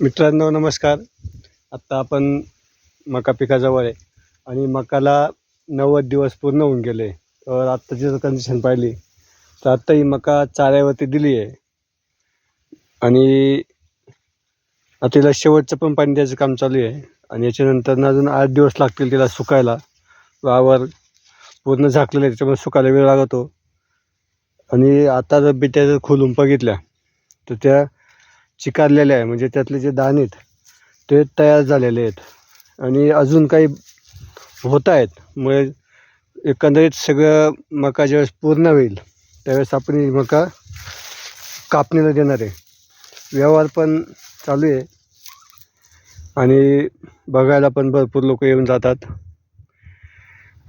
मित्रांनो नमस्कार. आत्ता आपण मका पिकाजवळ आहे आणि मकाला नव्वद दिवस पूर्ण होऊन गेले. तर आत्ताची जर कंडिशन पाहिली तर आत्ता ही मका चाऱ्यावरती दिली आहे. आणि आता तिला शेवटचं पण पाणी द्यायचं काम चालू आहे. आणि याच्यानंतर अजून आठ दिवस लागतील तिला सुकायला. वावर पूर्ण झाकलेलं आहे त्याच्यामुळे सुकायला वेळ लागतो. आणि आता जर बिट्या जर खोलून बघितल्या तर त्या चिकारलेले आहे. म्हणजे त्यातले जे दाणे आहेत ते तयार झालेले आहेत. आणि अजून काही होत आहेत. मग एकंदरीत सगळं मका ज्यावेळेस पूर्ण होईल त्यावेळेस आपण ही मका कापणीला देणार आहे. व्यवहार पण चालू आहे. आणि बघायला पण भरपूर लोक येऊन जातात.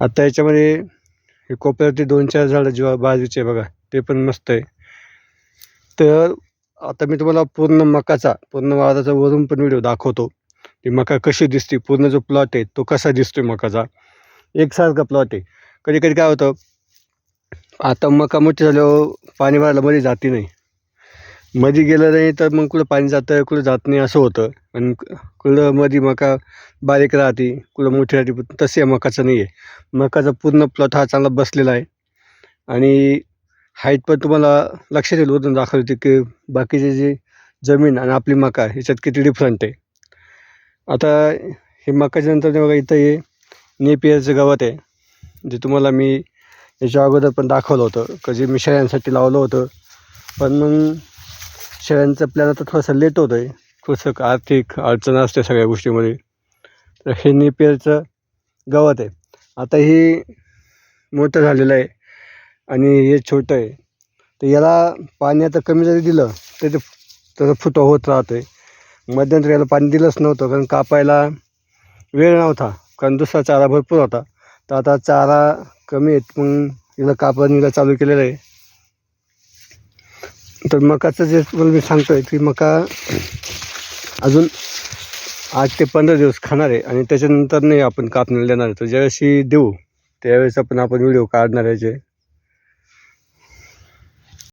आता याच्यामध्ये हे कोपऱ्यावरती दोन चार झाडं जेव्हा बाजूचे बघा ते पण मस्त आहे. तर आता मी तुम्हाला पूर्ण मकाचा पूर्ण वादाचा वरून पण व्हिडिओ दाखवतो. ती मका कशी दिसते पूर्ण जो प्लॉट आहे तो कसा दिसतो मकाचा. एकसारखा प्लॉट आहे. कधी कधी काय होतं आता मका मोठी झाल्यावर पाणी भरायला मध्ये जाती नाही. मध्ये गेलं नाही तर मग कुठं पाणी जातं कुठं जात नाही असं होतं. आणि कुठं मध्ये मका बारीक राहते कुठं मोठी राहते तसे मकाचं नाही आहे मकाचा पूर्ण प्लॉट हा चांगला बसलेला आहे. आणि हाईट पण तुम्हाला लक्षात येईल वरून दाखवली होती की बाकीचे जे जमीन आणि आपली मका ह्याच्यात किती डिफरंट आहे. आता हे मकाच्या नंतर ते बघा इथं हे नेपियरचं गवत आहे जे तुम्हाला मी याच्या अगोदर पण दाखवलं होतं का जे मी शेळ्यांसाठी लावलं होतं. पण मग शेळ्यांचं प्लॅन आता थोडंसं लेट होतं आहे थोडंसं आर्थिक अडचण असते सगळ्या गोष्टीमध्ये. तर हे नेपियरचं गवत आहे. आता हे मोठं झालेलं आहे. आणि हे छोटं आहे. तर याला पाणी आता कमी जरी दिलं तर ते त्याचा फुटवा होत राहतो आहे मध्यंतरी याला पाणी दिलंच नव्हतं कारण कापायला वेळ नव्हता कारण दुसरा चारा भरपूर होता. तर आता चारा कमी आहेत मग याला कापणीला चालू केलेलं आहे. तर मकाचं जे तुम्हाला मी सांगतो आहे की मका अजून आठ ते पंधरा दिवस खाणार आहे आणि त्याच्यानंतर नाही आपण कापणीला देणार आहे. तर ज्यावेळेस देऊ त्यावेळेस आपण आपण व्हिडिओ काढणार आहे जे.